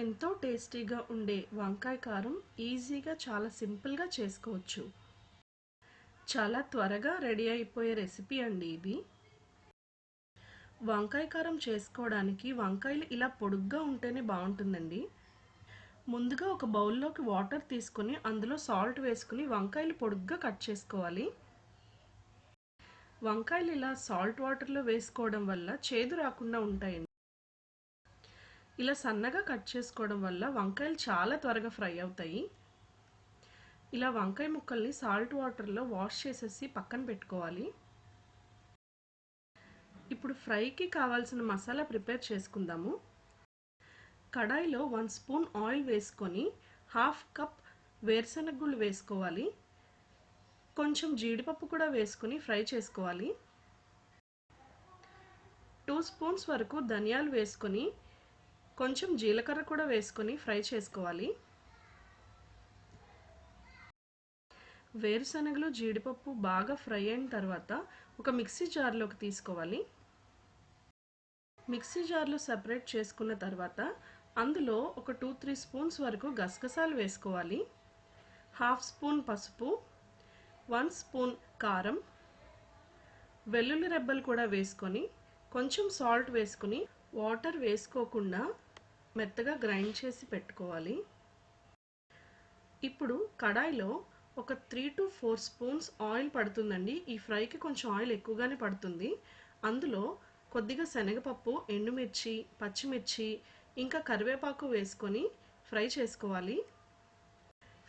ఎంతో టేస్టీగా ఉండే వంకాయ కారం ఈజీగా చాలా సింపుల్గా చేసుకోవచ్చు. చాలా త్వరగా రెడీ అయిపోయే రెసిపీ అండి ఇది. వంకాయ కారం చేసుకోవడానికి వంకాయలు ఇలా పొడుగ్గా ఉంటేనే బాగుంటుందండి. ముందుగా ఒక బౌల్లోకి వాటర్ తీసుకొని అందులో సాల్ట్ వేసుకుని వంకాయలు పొడుగ్గా కట్ చేసుకోవాలి. వంకాయలు ఇలా సాల్ట్ వాటర్లో వేసుకోవడం వల్ల చేదు రాకుండా ఉంటాయండి. ఇలా సన్నగా కట్ చేసుకోవడం వల్ల వంకాయలు చాలా త్వరగా ఫ్రై అవుతాయి. ఇలా వంకాయ ముక్కల్ని సాల్ట్ వాటర్లో వాష్ చేసేసి పక్కన పెట్టుకోవాలి. ఇప్పుడు ఫ్రైకి కావాల్సిన మసాలా ప్రిపేర్ చేసుకుందాము. కడాయిలో వన్ స్పూన్ ఆయిల్ వేసుకొని హాఫ్ కప్ వేరుశనగుళ్ళు వేసుకోవాలి. కొంచెం జీడిపప్పు కూడా వేసుకొని ఫ్రై చేసుకోవాలి. టూ స్పూన్స్ వరకు ధనియాలు వేసుకొని కొంచెం జీలకర్ర కూడా వేసుకొని ఫ్రై చేసుకోవాలి. వేరుశనగలు జీడిపప్పు బాగా ఫ్రై అయిన తర్వాత ఒక మిక్సీ జార్లోకి తీసుకోవాలి. మిక్సీ జార్లో సపరేట్ చేసుకున్న తర్వాత అందులో ఒక టూ త్రీ స్పూన్స్ వరకు గసగసాలు వేసుకోవాలి. హాఫ్ స్పూన్ పసుపు వన్ స్పూన్ కారం వెల్లుల్లి రెబ్బలు కూడా వేసుకొని కొంచెం సాల్ట్ వేసుకుని వాటర్ వేసుకోకుండా మెత్తగా గ్రైండ్ చేసి పెట్టుకోవాలి. ఇప్పుడు కడాయిలో ఒక three to four spoons oil పడుతుందండి. ఈ ఫ్రైకి కొంచెం ఆయిల్ ఎక్కువగానే పడుతుంది. అందులో కొద్దిగా శనగపప్పు ఎండుమిర్చి పచ్చిమిర్చి ఇంకా కరివేపాకు వేసుకొని ఫ్రై చేసుకోవాలి.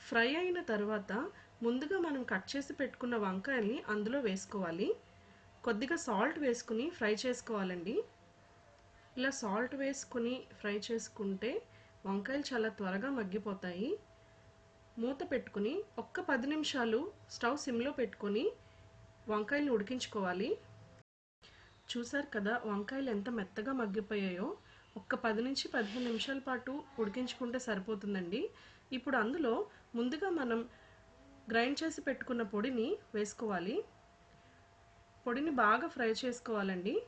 ఫ్రై అయిన తర్వాత ముందుగా మనం కట్ చేసి పెట్టుకున్న వంకాయల్ని అందులో వేసుకోవాలి. కొద్దిగా సాల్ట్ వేసుకుని ఫ్రై చేసుకోవాలండి. ఇలా సాల్ట్ వేసుకుని ఫ్రై చేసుకుంటే వంకాయలు చాలా త్వరగా మగ్గిపోతాయి. మూత పెట్టుకుని ఒక్క పది నిమిషాలు స్టవ్ సిమ్లో పెట్టుకొని వంకాయలు ఉడికించుకోవాలి. చూసారు కదా వంకాయలు ఎంత మెత్తగా మగ్గిపోయాయో? ఒక్క పది నుంచి పదిహేను నిమిషాల పాటు ఉడికించుకుంటే సరిపోతుందండి. ఇప్పుడు అందులో ముందుగా మనం గ్రైండ్ చేసి పెట్టుకున్న పొడిని వేసుకోవాలి. పొడిని బాగా ఫ్రై చేసుకోవాలండి.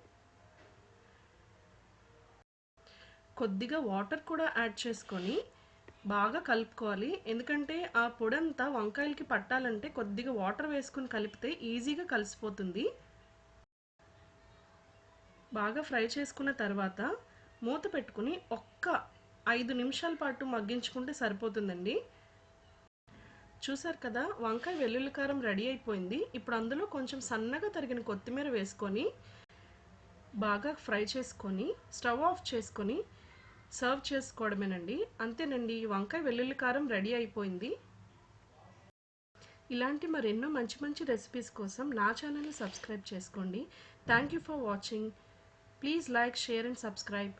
కొద్దిగా వాటర్ కూడా యాడ్ చేసుకొని బాగా కలుపుకోవాలి. ఎందుకంటే ఆ పొడంతా వంకాయలకి పట్టాలంటే కొద్దిగా వాటర్ వేసుకుని కలిపితే ఈజీగా కలిసిపోతుంది. బాగా ఫ్రై చేసుకున్న తర్వాత మూత పెట్టుకుని ఒక్క ఐదు నిమిషాల పాటు మగ్గించుకుంటే సరిపోతుందండి. చూసారు కదా వంకాయ వెల్లుల్లి కారం రెడీ అయిపోయింది. ఇప్పుడు అందులో కొంచెం సన్నగా తరిగిన కొత్తిమీర వేసుకొని బాగా ఫ్రై చేసుకొని స్టవ్ ఆఫ్ చేసుకొని సర్వ్ చేసుకోవడమేనండి. అంతేనండి వంకాయ వెల్లుల్లి కారం రెడీ అయిపోయింది. ఇలాంటి మరెన్నో మంచి మంచి రెసిపీస్ కోసం నా ఛానల్ని సబ్స్క్రైబ్ చేసుకోండి. Thank you for watching. Please like share and subscribe.